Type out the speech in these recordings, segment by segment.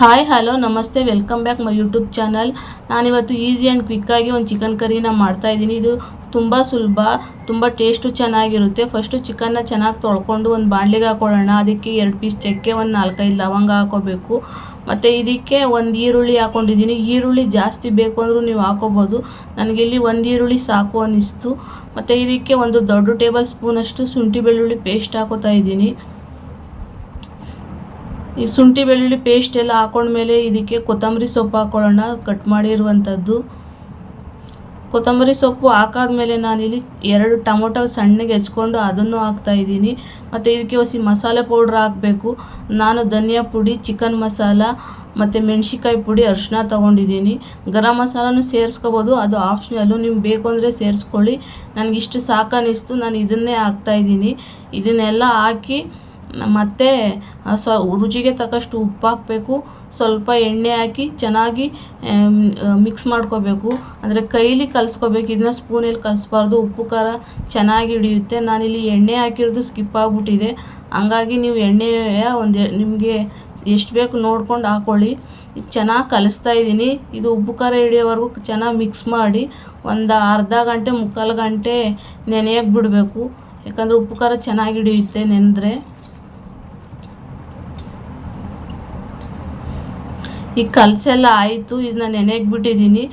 Hi hello ನಮಸ್ತೆ welcome back my YouTube channel ನಾನಿವತ್ತು easy and ಕ್ವಿಕ್ಕಾಗಿ ಒಂದು ಚಿಕನ್ ಕರಿನ ಮಾಡ್ತಾಯಿದ್ದೀನಿ ಇದು ತುಂಬ ಸುಲಭ, ತುಂಬ ಟೇಸ್ಟು ಚೆನ್ನಾಗಿರುತ್ತೆ. ಫಸ್ಟು ಚಿಕನ್ನ ಚೆನ್ನಾಗಿ ತೊಳ್ಕೊಂಡು ಒಂದು ಬಾಣಲಿಗೆ ಹಾಕೊಳ್ಳೋಣ. ಅದಕ್ಕೆ ಎರಡು ಪೀಸ್ ಚಕ್ಕೆ, ಒಂದು ನಾಲ್ಕೈದು ಲವಂಗ ಹಾಕೋಬೇಕು. ಮತ್ತು ಇದಕ್ಕೆ ಒಂದು ಈರುಳ್ಳಿ ಹಾಕ್ಕೊಂಡಿದ್ದೀನಿ ಈರುಳ್ಳಿ ಜಾಸ್ತಿ ಬೇಕು ಅಂದರೂ ನೀವು ಹಾಕೋಬೋದು. ನನಗಿಲ್ಲಿ ಒಂದು ಈರುಳ್ಳಿ ಸಾಕು ಅನ್ನಿಸ್ತು ಮತ್ತು ಇದಕ್ಕೆ ಒಂದು ದೊಡ್ಡ ಟೇಬಲ್ ಸ್ಪೂನಷ್ಟು ಶುಂಠಿ ಬೆಳ್ಳುಳ್ಳಿ ಪೇಸ್ಟ್ ಹಾಕೋತಾ ಇದ್ದೀನಿ. ಈ ಶುಂಠಿ ಬೆಳ್ಳುಳ್ಳಿ ಪೇಸ್ಟ್ ಎಲ್ಲ ಹಾಕೊಂಡ್ಮೇಲೆ ಇದಕ್ಕೆ ಕೊತ್ತಂಬರಿ ಸೊಪ್ಪು ಹಾಕೊಳ್ಳೋಣ. ಕಟ್ ಮಾಡಿರುವಂಥದ್ದು ಕೊತ್ತಂಬರಿ ಸೊಪ್ಪು ಹಾಕಾದ್ಮೇಲೆ ನಾನಿಲ್ಲಿ ಎರಡು ಟೊಮೊಟೊ ಸಣ್ಣಗೆ ಹೆಚ್ಕೊಂಡು ಅದನ್ನು ಹಾಕ್ತಾ ಇದ್ದೀನಿ. ಮತ್ತು ಇದಕ್ಕೆ ಹೊಸಿ ಮಸಾಲೆ ಪೌಡ್ರ್ ಹಾಕಬೇಕು. ನಾನು ಧನಿಯಾ ಪುಡಿ, ಚಿಕನ್ ಮಸಾಲ, ಮತ್ತು ಮೆಣಸಿಕಾಯಿ ಪುಡಿ ಅರಿಶಿನ ತೊಗೊಂಡಿದ್ದೀನಿ. ಗರಂ ಮಸಾಲನೂ ಸೇರಿಸ್ಕೋಬೋದು. ಅದು ಆಪ್ಷನಲ್ಲು ನಿಮ್ಗೆ ಬೇಕು ಅಂದರೆ ಸೇರಿಸ್ಕೊಳ್ಳಿ. ನನಗಿಷ್ಟು ಸಾಕನ್ನಿಸ್ತು ನಾನು ಇದನ್ನೇ ಹಾಕ್ತಾಯಿದ್ದೀನಿ ಇದನ್ನೆಲ್ಲ ಹಾಕಿ ಮತ್ತು ಸ್ವ ರುಚಿಗೆ ತಕ್ಕಷ್ಟು ಉಪ್ಪು ಹಾಕಬೇಕು, ಸ್ವಲ್ಪ ಎಣ್ಣೆ ಹಾಕಿ ಚೆನ್ನಾಗಿ ಮಿಕ್ಸ್ ಮಾಡ್ಕೋಬೇಕು. ಅಂದರೆ ಕೈಲಿ ಕಲಿಸ್ಕೋಬೇಕು, ಇದನ್ನ ಸ್ಪೂನಲ್ಲಿ ಕಲಿಸ್ಬಾರ್ದು. ಉಪ್ಪು, ಖಾರ ಚೆನ್ನಾಗಿ ಹಿಡಿಯುತ್ತೆ. ನಾನಿಲ್ಲಿ ಎಣ್ಣೆ ಹಾಕಿರೋದು ಸ್ಕಿಪ್ ಆಗಿಬಿಟ್ಟಿದೆ. ಹಂಗಾಗಿ ನೀವು ಎಣ್ಣೆಯ ಒಂದು ನಿಮಗೆ ಎಷ್ಟು ಬೇಕು ನೋಡ್ಕೊಂಡು ಹಾಕ್ಕೊಳ್ಳಿ ಚೆನ್ನಾಗಿ ಕಲಿಸ್ತಾ ಇದ್ದೀನಿ. ಇದು ಉಪ್ಪು, ಖಾರ ಹಿಡಿಯೋವರೆಗೂ ಚೆನ್ನಾಗಿ ಮಿಕ್ಸ್ ಮಾಡಿ, ಒಂದು ಅರ್ಧ ಗಂಟೆ, ಮುಕ್ಕಾಲು ಗಂಟೆ ನೆನೆಯಕ್ಕೆ ಬಿಡಬೇಕು. ಯಾಕಂದರೆ ಉಪ್ಪು, ಖಾರ ಚೆನ್ನಾಗಿ ಹಿಡಿಯುತ್ತೆ ನೆನೆದ್ರೆ ಈಗ ಕಲಸೆಲ್ಲ ಆಯಿತು ಇದನ್ನ ನೆನೆಗೆ ಬಿಟ್ಟಿದ್ದೀನಿ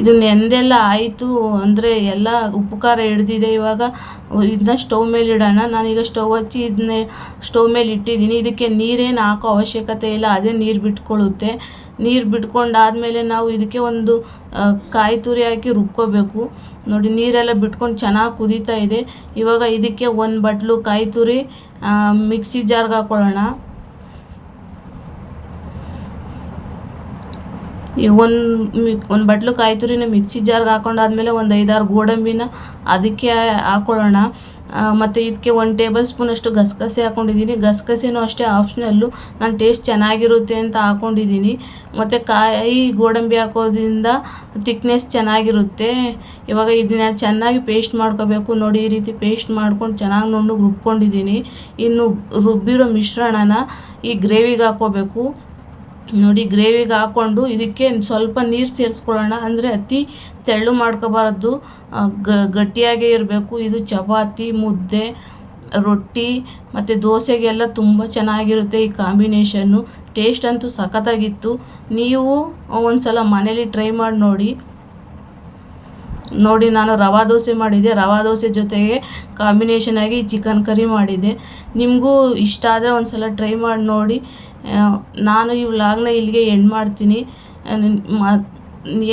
ಇದು ಎಂದೆಲ್ಲ ಆಯಿತು ಅಂದರೆ ಎಲ್ಲ ಉಪ್ಪು ಖಾರ ಹಿಡ್ದಿದೆ ಇವಾಗ. ಇದನ್ನ ಸ್ಟವ್ ಮೇಲೆ ಇಡೋಣ. ನಾನೀಗ ಸ್ಟವ್ ಹಚ್ಚಿ ಇದನ್ನೇ ಸ್ಟವ್ ಮೇಲೆ ಇಟ್ಟಿದ್ದೀನಿ. ಇದಕ್ಕೆ ನೀರೇನು ಹಾಕೋ ಅವಶ್ಯಕತೆ ಇಲ್ಲ. ಅದೇ ನೀರು ಬಿಟ್ಕೊಳ್ಳುತ್ತೆ. ನೀರು ಬಿಟ್ಕೊಂಡಾದಮೇಲೆ ನಾವು ಇದಕ್ಕೆ ಒಂದು ಕಾಯಿ ತುರಿ ಹಾಕಿ ರುಬ್ಕೋಬೇಕು. ನೋಡಿ, ನೀರೆಲ್ಲ ಬಿಟ್ಕೊಂಡು ಚೆನ್ನಾಗಿ ಕುದೀತಾ ಇದೆ. ಇವಾಗ ಇದಕ್ಕೆ ಒಂದು ಬಟ್ಲು ಕಾಯಿ ತುರಿ ಮಿಕ್ಸಿ ಜಾರ್ಗೆ ಹಾಕ್ಕೊಳ್ಳೋಣ ಒಂದು ಒಂದು ಬಟ್ಲು ಕಾಯಿ ತುರಿನ ಮಿಕ್ಸಿ ಜಾರ್ಗೆ ಹಾಕೊಂಡಾದ್ಮೇಲೆ ಒಂದು ಐದಾರು ಗೋಡಂಬಿನ ಅದಕ್ಕೆ ಹಾಕೊಳ್ಳೋಣ. ಮತ್ತು ಇದಕ್ಕೆ ಒಂದು ಟೇಬಲ್ ಸ್ಪೂನಷ್ಟು ಗಸಗಸೆ ಹಾಕ್ಕೊಂಡಿದ್ದೀನಿ ಗಸಗಸೆನೂ ಅಷ್ಟೇ ಆಪ್ಷನಲ್ಲು. ನಾನು ಟೇಸ್ಟ್ ಚೆನ್ನಾಗಿರುತ್ತೆ ಅಂತ ಹಾಕ್ಕೊಂಡಿದ್ದೀನಿ ಮತ್ತು ಕಾಯಿ ಗೋಡಂಬಿ ಹಾಕೋದ್ರಿಂದ ತಿಕ್ನೆಸ್ ಚೆನ್ನಾಗಿರುತ್ತೆ. ಇವಾಗ ಇದನ್ನ ಚೆನ್ನಾಗಿ ಪೇಸ್ಟ್ ಮಾಡ್ಕೋಬೇಕು. ನೋಡಿ, ಈ ರೀತಿ ಪೇಸ್ಟ್ ಮಾಡ್ಕೊಂಡು ಚೆನ್ನಾಗಿ ನುಣ್ಣಗೆ ರುಬ್ಕೊಂಡಿದ್ದೀನಿ ಇನ್ನು ರುಬ್ಬಿರೋ ಮಿಶ್ರಣನ ಈ ಗ್ರೇವಿಗೆ ಹಾಕ್ಕೋಬೇಕು. ನೋಡಿ, ಗ್ರೇವಿಗೆ ಹಾಕ್ಕೊಂಡು ಇದಕ್ಕೆ ಸ್ವಲ್ಪ ನೀರು ಸೇರಿಸ್ಕೊಳ್ಳೋಣ. ಅಂದರೆ ಅತಿ ತೆಳ್ಳು ಮಾಡ್ಕೋಬಾರದು. ಗಟ್ಟಿಯಾಗೇ ಇರಬೇಕು. ಇದು ಚಪಾತಿ, ಮುದ್ದೆ, ರೊಟ್ಟಿ ಮತ್ತು ದೋಸೆಗೆಲ್ಲ ತುಂಬ ಚೆನ್ನಾಗಿರುತ್ತೆ ಈ ಕಾಂಬಿನೇಷನ್ನು. ಟೇಸ್ಟ್ ಅಂತೂ ಸಖತ್ತಾಗಿತ್ತು. ನೀವು ಒಂದು ಸಲ ಮನೇಲಿ ಟ್ರೈ ಮಾಡಿ ನೋಡಿ. ನೋಡಿ, ನಾನು ರವಾ ದೋಸೆ ಮಾಡಿದ್ದೆ. ರವಾ ದೋಸೆ ಜೊತೆಗೆ ಕಾಂಬಿನೇಷನ್ ಆಗಿ ಚಿಕನ್ ಕರಿ ಮಾಡಿದ್ದೆ. ನಿಮಗೂ ಇಷ್ಟ ಆದರೆ ಒಂದು ಸಲ ಟ್ರೈ ಮಾಡಿ ನೋಡಿ. ನಾನು ಈ ವ್ಲಾಗ್ನ ಇಲ್ಲಿಗೆ ಎಂಡ್ ಮಾಡ್ತೀನಿ.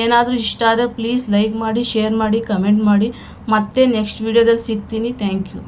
ಏನಾದರೂ ಇಷ್ಟ ಆದರೆ ಪ್ಲೀಸ್ ಲೈಕ್ ಮಾಡಿ ಶೇರ್ ಮಾಡಿ ಕಮೆಂಟ್ ಮಾಡಿ. ಮತ್ತೆ ನೆಕ್ಸ್ಟ್ ವೀಡಿಯೋದಲ್ಲಿ ಸಿಗ್ತೀನಿ. Thank you